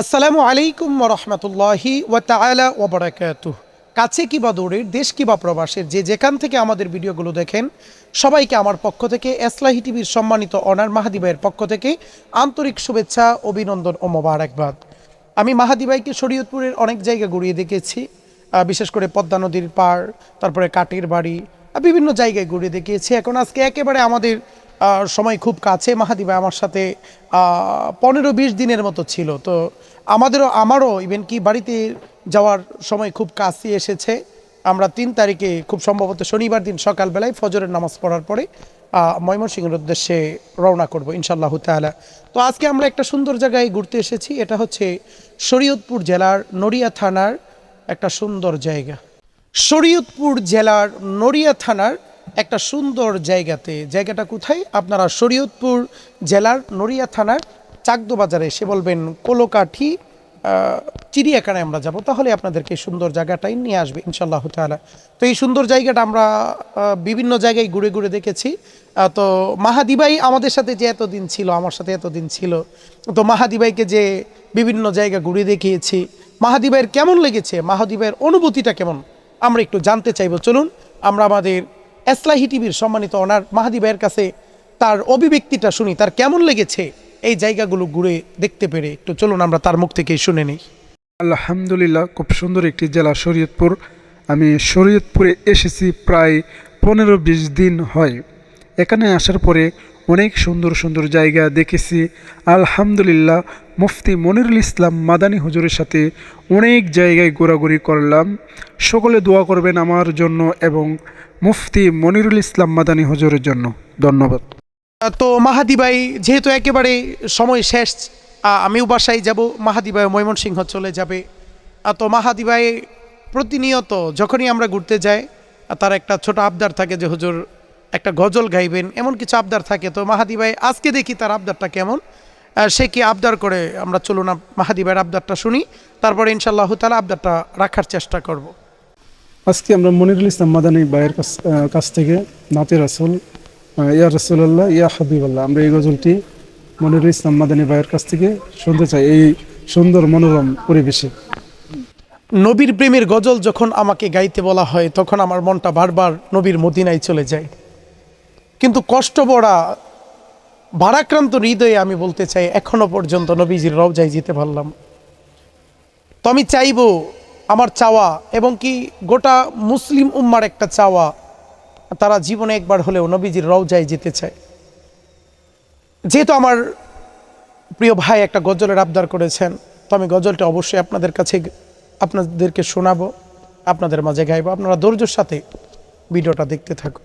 আসসালামু আলাইকুম রহমতুল্লাহি ওয়াতালা ওবরাকাতুহ কাছে কিবা দূরের, দেশ কিবা প্রবাসের, যে যেখান থেকে আমাদের ভিডিওগুলো দেখেন, সবাইকে আমার পক্ষ থেকে, এসলাহি টিভির সম্মানিত অনার মাহাদি ভাইয়ের পক্ষ থেকে আন্তরিক শুভেচ্ছা, অভিনন্দন ও মোবারকবাদ। আমি মাহাদিবাইকে শরীয়তপুরের অনেক জায়গা ঘুরিয়ে দেখেছি বিশেষ করে পদ্মা নদীর পাড়, তারপরে কাঠের বাড়ি বিভিন্ন জায়গায় ঘুরিয়ে দেখিয়েছি। এখন আজকে একেবারে আমাদের সময় খুব কাছে। মাহাদি ভাই আমার সাথে পনেরো বিশ দিনের মতো ছিল। তো আমাদেরও, আমারও ইভেন কি বাড়িতে যাওয়ার সময় খুব কাছে এসেছে। আমরা তিন তারিখে খুব সম্ভবত শনিবার দিন সকালবেলায় ফজরের নামাজ পড়ার পরে ময়মনসিংহের উদ্দেশ্যে রওনা করব ইনশাল্লাহ তাআলা। তো আজকে আমরা একটা সুন্দর জায়গায় ঘুরতে এসেছি। এটা হচ্ছে শরীয়তপুর জেলার নড়িয়া থানার একটা সুন্দর জায়গা। শরীয়তপুর জেলার নড়িয়া থানার একটা সুন্দর জায়গাতে। জায়গাটা কোথায়? আপনারা শরীয়তপুর জেলার নড়িয়া থানার চাকদো বাজারে সে বলবেন, কোলোকাঠি চিড়িয়াখানায় আমরা যাব। তাহলে আপনাদেরকে সুন্দর জায়গাটাই নিয়ে আসবে ইনশাল্লাহ তাআলা। তো এই সুন্দর জায়গাটা আমরা বিভিন্ন জায়গায় ঘুরে ঘুরে দেখেছি। তো মাহাদিবাই আমাদের সাথে যে এতদিন ছিল, আমার সাথে এতদিন ছিল, তো মাহাদিবাইকে যে বিভিন্ন জায়গা ঘুরে দেখিয়েছি মাহাদিবাইয়ের কেমন লেগেছে? মাহাদিবাইয়ের অনুভূতিটা কেমন? আমরা একটু জানতে চাইব। চলুন, আমরা আমাদের এসলাহি টিভির সম্মানিত ওনার মাহাদি ভাইয়ের কাছে তার অভিব্যক্তিটা শুনি, তার কেমন লেগেছে এই জায়গাগুলো ঘুরে দেখতে পেরে। একটু চলুন আমরা তার মুখ থেকেই শুনে নিই। আলহামদুলিল্লাহ, খুব সুন্দর একটি জেলা শরীয়তপুর। আমি শরীয়তপুরে এসেছি প্রায় পনেরো বিশ দিন হয়। এখানে আসার পরে অনেক সুন্দর সুন্দর জায়গা দেখেছি। আলহামদুলিল্লাহ, মুফতি মনিরুল ইসলাম মাদানী হুজুরের সাথে অনেক জায়গায় ঘোরাঘুরি করলাম। সকলে দোয়া করবেন আমার জন্য এবং মুফতি মনিরুল ইসলাম মাদানী হুজুরের জন্য। ধন্যবাদ। তো মাহাদি ভাই, যেহেতু একেবারে সময় শেষ আমিও বাসায় যাব। মাহাদি ভাই ময়মনসিংহ চলে যাবে। তো মাহাদি ভাই, প্রতিনিয়ত যখনই আমরা ঘুরতে যাই তার একটা ছোট আবদার থাকে যে, হুজুর একটা গজল গাইবেন এমন কিছু আবদার থাকে। তো মাহাদি ভাই আজকে দেখি তার আবদারটা কেমন। সে কি আবদার করে আমরা চলুন মাহাদি ভাইয়ের আবদারটা শুনি তারপরে ইনশাল্লাহ তালা আবদারটা রাখার চেষ্টা করব। আজকে আমরা মনিরুল ইসলাম মাদানী ভাইয়ের কাছ থেকে নাতে রাসুল ইয়া রসুল্লাহ ইয়া হাবিবাল্লাহ আমরা এই গজলটি মনিরুল ইসলাম মাদানী ভাইয়ের কাছ থেকে শুনতে চাই এই সুন্দর মনোরম পরিবেশে। নবীর প্রেমের গজল যখন আমাকে গাইতে বলা হয় তখন আমার মনটা বারবার নবীর মদিনায় চলে যায়। কিন্তু কষ্ট পড়া ভারাক্রান্ত হৃদয়ে আমি বলতে চাই, এখনও পর্যন্ত নবীজির রওজায় যেতে পারলাম। তো আমি চাইব আমার চাওয়া এবং কি গোটা মুসলিম উম্মার একটা চাওয়া, তারা জীবনে একবার হলেও নবীজির রওজায় যেতে চায়। যেহেতু আমার প্রিয় ভাই একটা গজলের আবদার করেছেন, তো আমি গজলটা অবশ্যই আপনাদের কাছে, আপনাদেরকে শোনাবো, আপনাদের মাঝে গাইবো। আপনারা ধৈর্যের সাথে ভিডিওটা দেখতে থাকুন।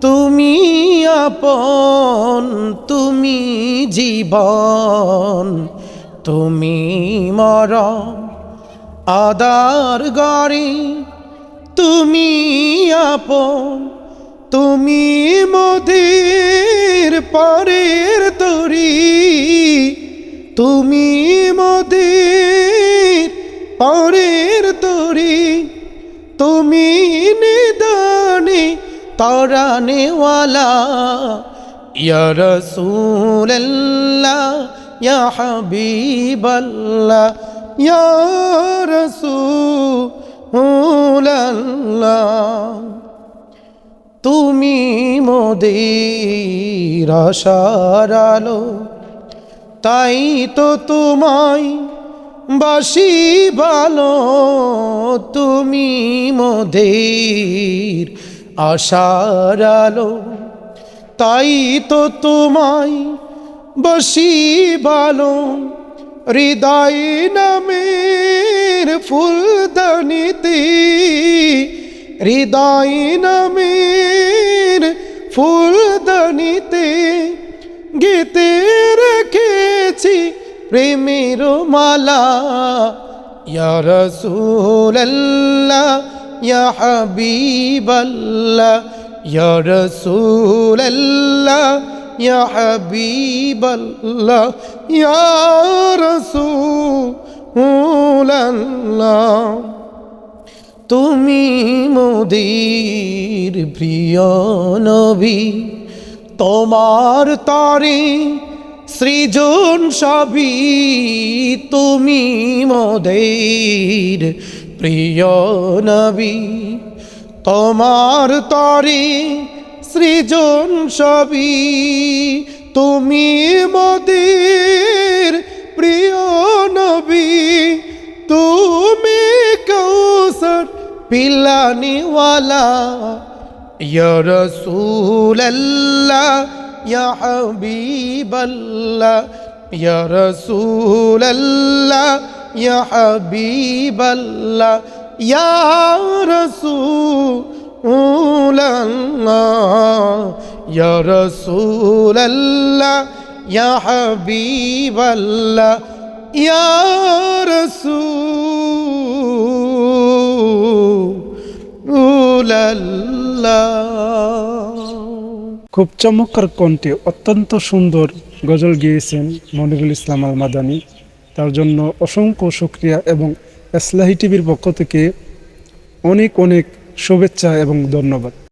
তুমি আপন, তুমি জীবন, তুমি মরণ, আদার গরে তুমি আপন, তুমি মোদের পরের তরি, তুমি তরানেওয়ালা, ইয়া রসুল্লাহ ইয়া হাবিবাল্লাহ, ইয়া রসুল্লাহ তুমি মোদের আশার আলো, তাই তো তোমায় বাসি ভালো। তুমি মোদের আশার আলো, তাই তো তোমায় বসি ভালো। হৃদয় নামের ফুলদানিতে হৃদয় নামের ফুলদানিতে গেতে রেখেছি প্রেমের মালা। ইয়া রাসূলাল্লাহ ইয়া হাবিবাল্লাহ ইয়া রাসূলাল্লাহ ইয়া হাবিবাল্লাহ ইয়া রাসূলাল্লাহ তুমি মোদের প্রিয় নবী, তোমার তরে সৃজন সবই তুমি মোদের প্রিয় নবী, তোমার তরে সৃজন সবই তুমি মোদের প্রিয় নবী, তুমি কৌসর পিলানিওয়ালা। রাসূলাল্লাহ, ইয়া হাবিবাল্লাহ রাসূলাল্লাহ ইয়া হাবিবাল্লাহ ইয়া রাসূলাল্লাহ ইয়া রাসূলাল্লাহ ইয়া হাবিবাল্লাহ ইয়া রাসূলাল্লাহ খুব চমৎকার কণ্ঠে অত্যন্ত সুন্দর গজল গেয়েছেন মনিরুল ইসলাম আল মাদানী তার জন্য অসংখ্য শুক্রিয়া এবং এসলাহি টিভির পক্ষ থেকে অনেক অনেক শুভেচ্ছা এবং ধন্যবাদ।